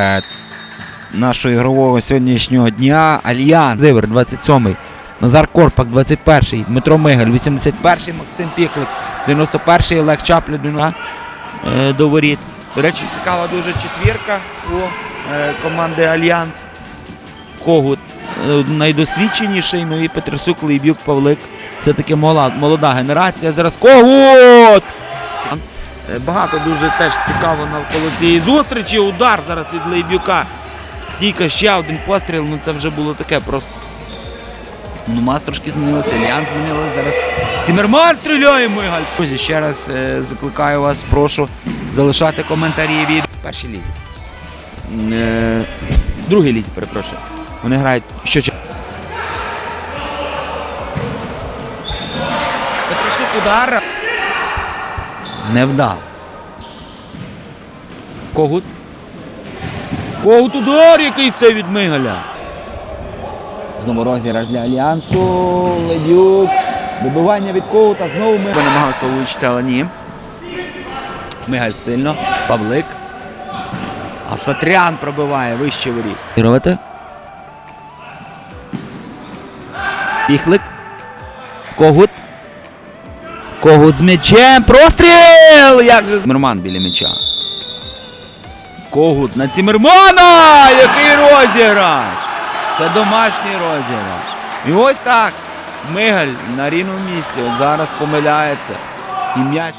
Е, Нашого ігрового сьогоднішнього дня Альянс Зивер 27-й, Назар Корпак 21-й, Дмитро Мигель 81-й, Максим Піхлик, 91-й, Олег Чаплін е, до воріт. До речі, цікава дуже четвірка у е, команди Альянс. Когут найдосвідченіший, ну і Петросюк, Лейбюк, Павлик. Це таки молода, молода генерація. Зараз Когут! Багато дуже теж цікаво навколо цієї зустрічі. Удар зараз від Лейбюка. Тільки ще один постріл, ну це вже було таке просто. Ну, мас трошки змінилося, Альянс змінилося зараз. Цімерман стріляє Мигаль. Друзі, ще раз е, закликаю вас, прошу залишати коментарі від першій лізі. Е, другій лізі, перепрошую. Вони грають що Петросюк удар. Не вдав. Когут. Когут удар, який це від Мигаля. Знову розіграш для Альянсу. Ледюк. Добивання від Коута. Знову Мигаль. Намагався влучити, але ні. Мигаль сильно. Павлик. А Сатрян пробиває вище воріт. Робите? Піхлик. Когут. Когут з м'ячем. Простріл! Як же Цимерман біля м'яча. Когут на Цімермана! Який розіграш! Це домашній розіграш. І ось так. Мигаль на рівному місці. От зараз помиляється. І м'яч.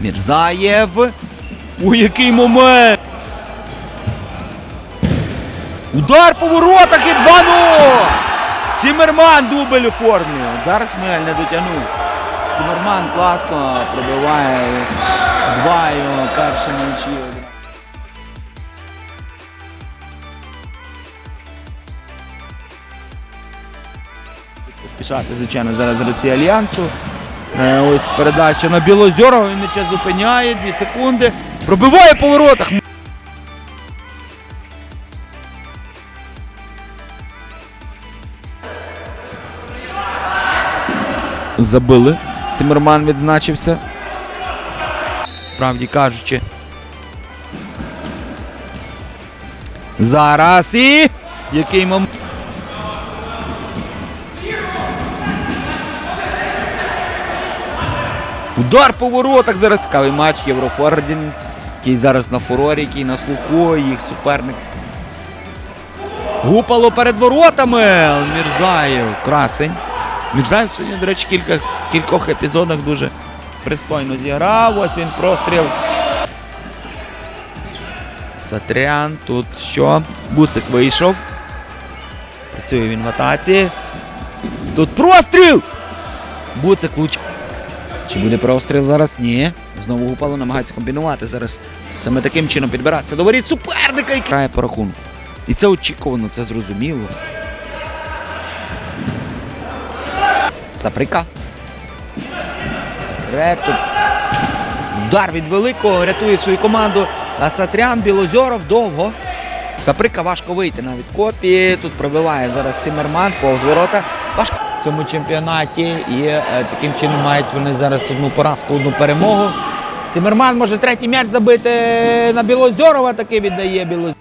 Мірзаєв. У який момент! Удар по воротах і 2-0! Цімерман дубль оформлює. Зараз Мигаль не дотягнувся. Цімерман класно пробиває два його перші м'ячі. Поспішати, звичайно, зараз гравці Альянсу. Е, Ось передача на Білозьорова, він м'яча зупиняє, 2 секунди. Пробиває по воротах. Забили. Цимерман відзначився. Правді кажучи. Зараз і. Який момент. Удар по воротах. Зараз цікавий матч Єврофордін, який зараз на фурорі, який на слуху, їх суперник. Гупало перед воротами. Мірзаєв. Красень. Мірзаєв сьогодні, до речі, кілька, кількох епізодах дуже пристойно зіграв. Ось він простріл. Сатрян. Тут що? Буцик вийшов. Працює він в атаці. Тут простріл! Буцик влучив. Чи буде простріл зараз? Ні. Знову Гупало намагається комбінувати зараз. Саме таким чином підбиратися до суперника і крає по рахунку. І це очікувано, це зрозуміло. Саприка. Рету. Удар від великого рятує свою команду. А Сатрян Білозьоров довго. Саприка важко вийти навіть копії. Тут пробиває зараз Цимерман повз ворота. Важко в цьому чемпіонаті. І е, таким чином мають вони зараз одну поразку, одну перемогу. Цимерман може третій м'яч забити на Білозьорова, таки віддає Білозьоров.